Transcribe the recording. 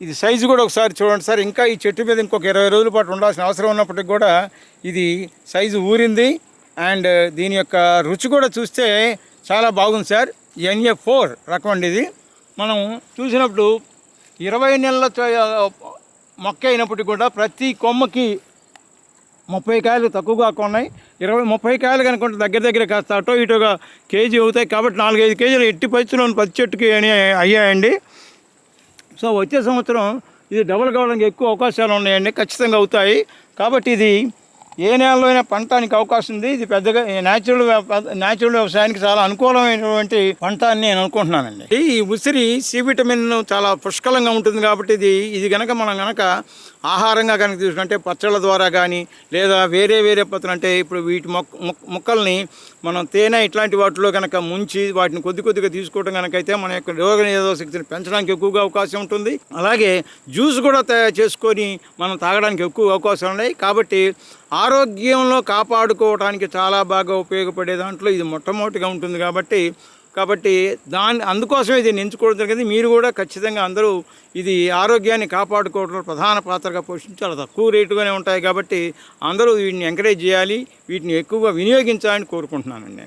ఇది సైజు కూడా ఒకసారి చూడండి సార్. ఇంకా ఈ చెట్టు మీద ఇంకొక ఇరవై రోజుల పాటు ఉండాల్సిన అవసరం ఉన్నప్పటికి కూడా ఇది సైజు ఊరింది. అండ్ uh, దీని యొక్క రుచి కూడా చూస్తే చాలా బాగుంది సార్. ఎన్ఏ ఫోర్ రకం అండి ఇది. మనం చూసినప్పుడు ఇరవై నెలల చ- uh, మొక్క అయినప్పటికీ కూడా ప్రతి కొమ్మకి ముప్పై కాయలు తక్కువగా ఉన్నాయి. ఇరవై ముప్పై కాయలు కనుకుంటే దగ్గర దగ్గర కాస్త అటో ఇటోగా కేజీ అవుతాయి. కాబట్టి నాలుగైదు కేజీలు ఎట్టి పరిస్థితుల్లో పచ్చి చెట్టుకి అని అయ్యాయండి. సో వచ్చే సంవత్సరం ఇది డబుల్ కావడానికి ఎక్కువ అవకాశాలు ఉన్నాయండి ఖచ్చితంగా అవుతాయి. కాబట్టి ఇది ఏ నేలలో అయినా పంటానికి అవకాశం ఉంది. ఇది పెద్దగా న్యాచురల్ న్యాచురల్ వ్యవసాయానికి చాలా అనుకూలమైనటువంటి పంట అని నేను అనుకుంటున్నానండి. ఈ ఉసిరి సి విటమిన్ చాలా పుష్కలంగా ఉంటుంది కాబట్టి ఇది ఇది కనుక మనం కనుక ఆహారంగా కనుక తీసుకుంటే పచ్చళ్ళ ద్వారా కానీ లేదా వేరే వేరే పత్రులు అంటే ఇప్పుడు వీటి మొక్క మొక్కల్ని మనం తేనె ఇట్లాంటి వాటిలో కనుక ముంచి వాటిని కొద్ది కొద్దిగా తీసుకోవడం కనుక అయితే మన యొక్క రోగ నిరోధక శక్తిని పెంచడానికి ఎక్కువగా అవకాశం ఉంటుంది. అలాగే జ్యూస్ కూడా తయారు చేసుకొని మనం తాగడానికి ఎక్కువ అవకాశాలు ఉన్నాయి. కాబట్టి ఆ ఆరోగ్యంలో కాపాడుకోవడానికి చాలా బాగా ఉపయోగపడే దాంట్లో ఇది మొట్టమొదటిగా ఉంటుంది కాబట్టి కాబట్టి దాని అందుకోసమే ఇది ఎంచుకోవడం జరిగింది. మీరు కూడా ఖచ్చితంగా అందరూ ఇది ఆరోగ్యాన్ని కాపాడుకోవడంలో ప్రధాన పాత్రగా పోషించి చాలా తక్కువ రేటుగానే ఉంటాయి కాబట్టి అందరూ వీటిని ఎంకరేజ్ చేయాలి వీటిని ఎక్కువగా వినియోగించాలని కోరుకుంటున్నానండి నేను.